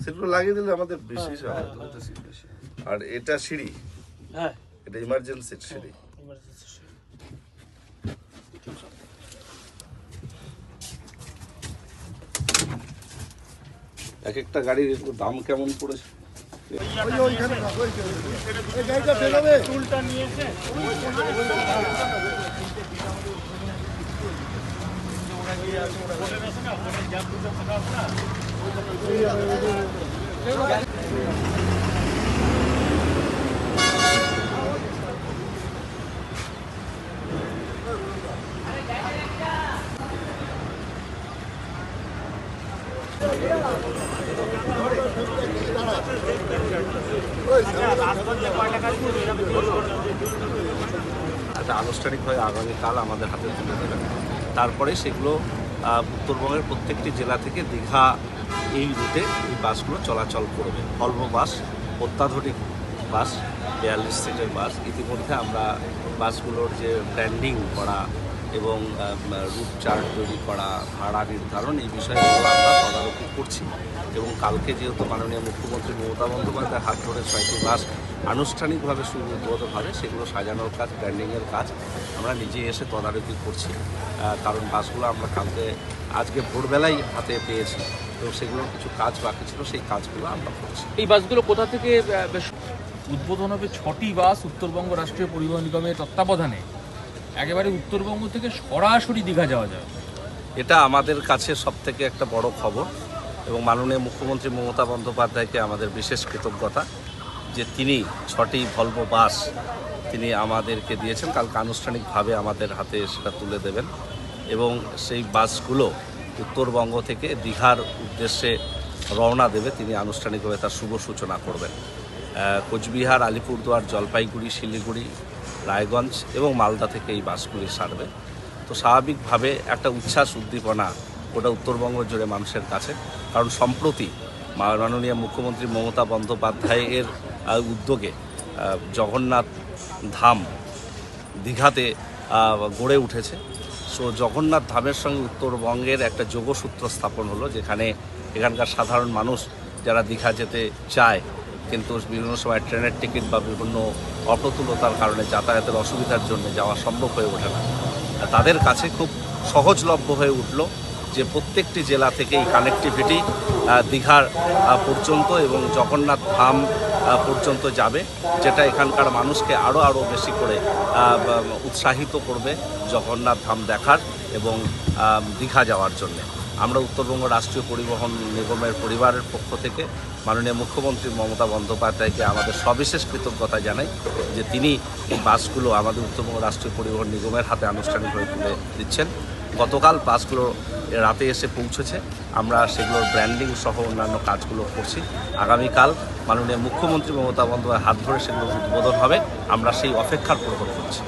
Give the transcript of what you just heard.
সেগুলো লাগিয়ে দিলে আমাদের বেশি। আর এটা সিঁড়ি। হ্যাঁ। এটা ইমার্জেন্সি সিঁড়ি। এক একটা গাড়ির একটু দাম কেমন পড়েছে? টুলটা নিয়ে এসে একটা আনুষ্ঠানিকভাবে আগামীকাল আমাদের হাতে তুলে দেবেন। তারপরে সেগুলো উত্তরবঙ্গের প্রত্যেকটি জেলা থেকে দীঘা এই রুটে এই বাসগুলো চলাচল করবে। ভলভো বাস, অত্যাধুনিক বাস, বিয়াল্লিশ সিটের বাস। ইতিমধ্যে আমরা বাসগুলোর যে ব্র্যান্ডিং করা এবং রুট চার্ট তৈরি করা, ভাড়া নির্ধারণ এই বিষয়গুলো আমরা তদারকি করছি। এবং কালকে যেহেতু মাননীয় মুখ্যমন্ত্রী মমতা বন্দ্যোপাধ্যায়ের হাত ধরে ছয়টি বাস আনুষ্ঠানিকভাবে হবে সেগুলো সাজানোর কাজ ব্র্যান্ডিংয়ের কাজ আমরা নিজে এসে তদারকি করছি। কারণ বাসগুলো আমরা কালকে আজকে ভোরবেলায় হাতে পেয়েছি। তো সেগুলোর কিছু কাজ বাকি ছিল সেই কাজগুলো আমরা করছি। এই বাসগুলো কোথা থেকে উদ্বোধন হবে ছটি বাস উত্তরবঙ্গ রাষ্ট্রীয় পরিবহন নিগমের তত্ত্বাবধানে। একেবারে উত্তরবঙ্গ থেকে সরাসরি দীঘা যাওয়া যাবে। এটা আমাদের কাছে সব থেকে একটা বড় খবর এবং মাননীয় মুখ্যমন্ত্রী মমতা বন্দ্যোপাধ্যায়কে আমাদের বিশেষ কৃতজ্ঞতা। যে তিনি ছটি ভলভো বাস তিনি আমাদেরকে দিয়েছেন, কালকে আনুষ্ঠানিকভাবে আমাদের হাতে সেটা তুলে দেবেন। এবং সেই বাসগুলো উত্তরবঙ্গ থেকে দীঘার উদ্দেশ্যে রওনা দেবে, তিনি আনুষ্ঠানিকভাবে তার শুভ সূচনা করবেন। কোচবিহার, আলিপুরদুয়ার, জলপাইগুড়ি, শিলিগুড়ি, রায়গঞ্জ এবং মালদা থেকে এই বাসগুলি সারবে। তো স্বাভাবিকভাবে একটা উচ্ছ্বাস, উদ্দীপনা গোটা উত্তরবঙ্গ জুড়ে মানুষের কাছে। কারণ সম্প্রতি মাননীয় মুখ্যমন্ত্রী মমতা বন্দ্যোপাধ্যায়ের উদ্যোগে জগন্নাথ ধাম দীঘাতে গড়ে উঠেছে। সো জগন্নাথ ধামের সঙ্গে উত্তরবঙ্গের একটা যোগসূত্র স্থাপন হলো, যেখানে এখানকার সাধারণ মানুষ যারা দীঘা যেতে চায়, কিন্তু বিভিন্ন সময় ট্রেনের টিকিট বা বিভিন্ন অপ্রতুলতার কারণে যাতায়াতের অসুবিধার জন্য যাওয়া সম্ভব হয়ে ওঠে না। তাদের কাছে খুব সহজলভ্য হয়ে উঠল যে প্রত্যেকটি জেলা থেকে এই কানেক্টিভিটি দীঘার পর্যন্ত এবং জগন্নাথ ধাম পর্যন্ত যাবে, যেটা এখানকার মানুষকে আরও আরও বেশি করে উৎসাহিত করবে জগন্নাথ ধাম দেখার এবং দীঘা যাওয়ার জন্য। আমরা উত্তরবঙ্গ রাষ্ট্রীয় পরিবহন নিগমের পরিবারের পক্ষ থেকে মাননীয় মুখ্যমন্ত্রী মমতা বন্দ্যোপাধ্যায়কে আমাদের সবিশেষ কৃতজ্ঞতা জানাই যে তিনি এই বাসগুলো আমাদের উত্তরবঙ্গ রাষ্ট্রীয় পরিবহন নিগমের হাতে আনুষ্ঠানিকভাবে তুলে দিচ্ছেন। গতকাল বাসগুলো রাতে এসে পৌঁছেছে। আমরা সেগুলোর ব্র্যান্ডিং সহ অন্যান্য কাজগুলো করছি। আগামীকাল মাননীয় মুখ্যমন্ত্রী মমতা বন্দ্যোপাধ্যায়ের হাত ধরে সেগুলো উদ্বোধন হবে। আমরা সেই অপেক্ষার প্রকট করছি।